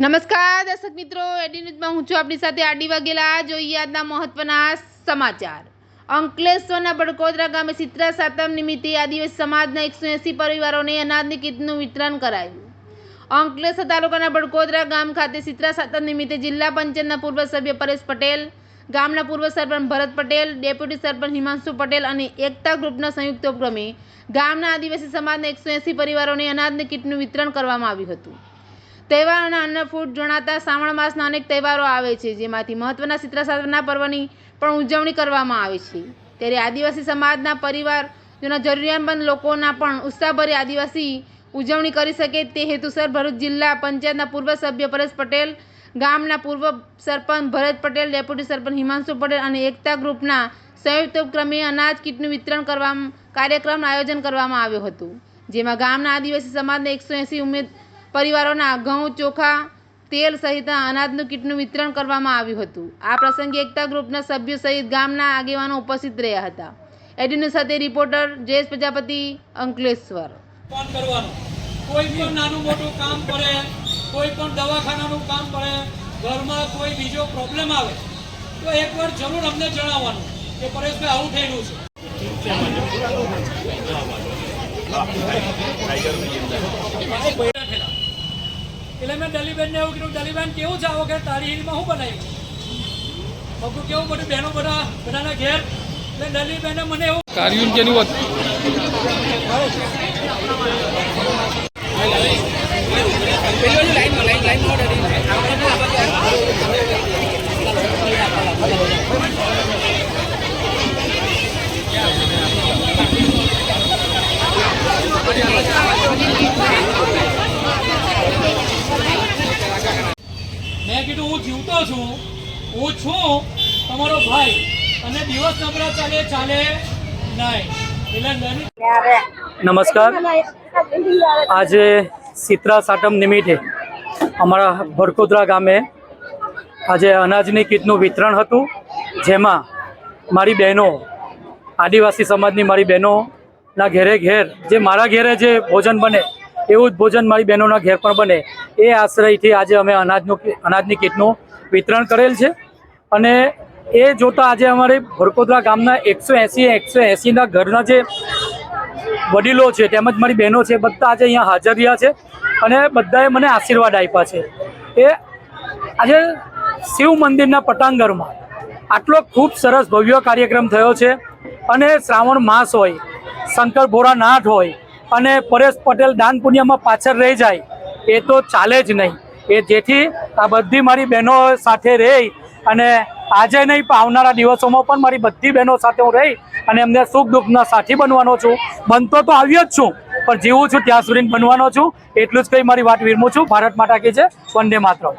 નમસ્કાર, દર્શક મિત્રો. એડી ન્યૂઝમાં હું છું આપણી સાથે આડી વાગેલા જોઈએ આજના મહત્વના સમાચાર. અંકલેશ્વરના બડકોદરા ગામે ચિત્રા સાતમ નિમિત્તે આદિવાસી સમાજના એકસો એંસી પરિવારોને અનાજની કીટનું વિતરણ કરાયું. અંકલેશ્વર તાલુકાના બડકોદરા ગામ ખાતે ચિત્રા સાતમ નિમિત્તે જિલ્લા પંચાયતના પૂર્વ સભ્ય પરેશ પટેલ, ગામના પૂર્વ સરપંચ ભરત પટેલ, ડેપ્યુટી સરપંચ હિમાંશુ પટેલ અને એકતા ગ્રુપના સંયુક્ત ઉપક્રમે ગામના આદિવાસી સમાજના એકસો એંસી પરિવારોને અનાજની કીટનું વિતરણ કરવામાં આવ્યું હતું. તહેવારોના ફૂડ જણાતા શ્રાવણ માસના અનેક તહેવારો આવે છે, જેમાંથી મહત્વના ચિત્ર સાધના પર્વની પણ ઉજવણી કરવામાં આવે છે. ત્યારે આદિવાસી સમાજના પરિવારોના જરૂરિયાતમંદ લોકોના પણ ઉત્સાહભરી આદિવાસી ઉજવણી કરી શકે તે હેતુસર ભરૂચ જિલ્લા પંચાયતના પૂર્વ સભ્ય પરેશ પટેલ, ગામના પૂર્વ સરપંચ ભરત પટેલ, ડેપ્યુટી સરપંચ હિમાંશુ પટેલ અને એકતા ગ્રુપના સંયુક્ત ઉપક્રમે અનાજ કીટનું વિતરણ કરવા કાર્યક્રમનું આયોજન કરવામાં આવ્યું હતું, જેમાં ગામના આદિવાસી સમાજના એકસો એંસી ઉમેદ પરિવારોના ઘઉં ચોખા તેલ સહિત અનાજનું કીટનું વિતરણ કરવામાં આવ્યું હતું. આ પ્રસંગે એકતા ગ્રુપના સભ્યો સહિત ગામના આગેવાનો ઉપસ્થિત રહ્યા હતા. એડીનું સાથે રિપોર્ટર જયેશ પ્રજાપતિ અંકલેશ્વર. ફોન કરવાનો. કોઈ પણ નાનું મોટું કામ પડે કોઈ પણ દવાખાનાનું કામ પડે ઘરમાં કોઈ બીજો પ્રોબ્લેમ આવે તો એકવાર જરૂર અમને જણાવવાનું કે પરેશભાઈ આવું થયેલું છે. એટલે મેં દલીબેનને એવું કીધું દલીબેન કેવું છે આ વખતે તારી ઈદમાં શું બનાવ્યું? બધું કેવું બધું બહેનો બધા બધાના ઘેર? એટલે દલીબેને મને એવું કાર્યું જેની વાત મેં હું જીવતો છું, હું છું તમારો ભાઈ અને દિવસ નબળા ચાલે ચાલે નમસ્કાર. આજે શીતળા સાટમ નિમિત્તે અમારા ભરકોદરા ગામે આજે અનાજની કીટનું વિતરણ હતું, જેમાં મારી બહેનો, આદિવાસી સમાજની મારી બહેનોના ઘેરે ઘેર, જે મારા ઘેરે જે ભોજન બને એવું જ ભોજન મારી બહેનોના ઘેર પણ બને. એ આશ્રયથી આજે અમે અનાજનું અનાજની કીટનું વિતરણ કરેલ છે. અને એ જોતાં આજે અમારે ભરકોદરા ગામના એકસો એંસી એકસો એંસીના ઘરના જે વડીલો છે, તેમજ મારી બહેનો છે, બધા આજે અહીંયા હાજર રહ્યા છે અને બધાએ મને આશીર્વાદ આપ્યા છે. એ આજે શિવ મંદિરના પટાંગરમાં આટલો ખૂબ સરસ ભવ્ય કાર્યક્રમ થયો છે અને શ્રાવણ માસ હોય, શંકર ભોળાનાથ હોય અને પરેશ પટેલ દાન પુણ્યમાં પાછળ રહી જાય, એ તો ચાલે જ નહીં. એ જેથી આ બધી મારી બહેનો સાથે રહી અને આજે નહીં, પણ આવનારા દિવસોમાં પણ મારી બધી બહેનો સાથે હું રહી અને એમને સુખ દુઃખના સાથી બનવાનો છું. બનતો તો આવ્યો જ છું, પણ જીવું છું ત્યાં સુધી બનવાનો છું. એટલું જ કંઈ મારી વાત વિરમું છું. ભારત માતા કી છે વંદે માતરમ.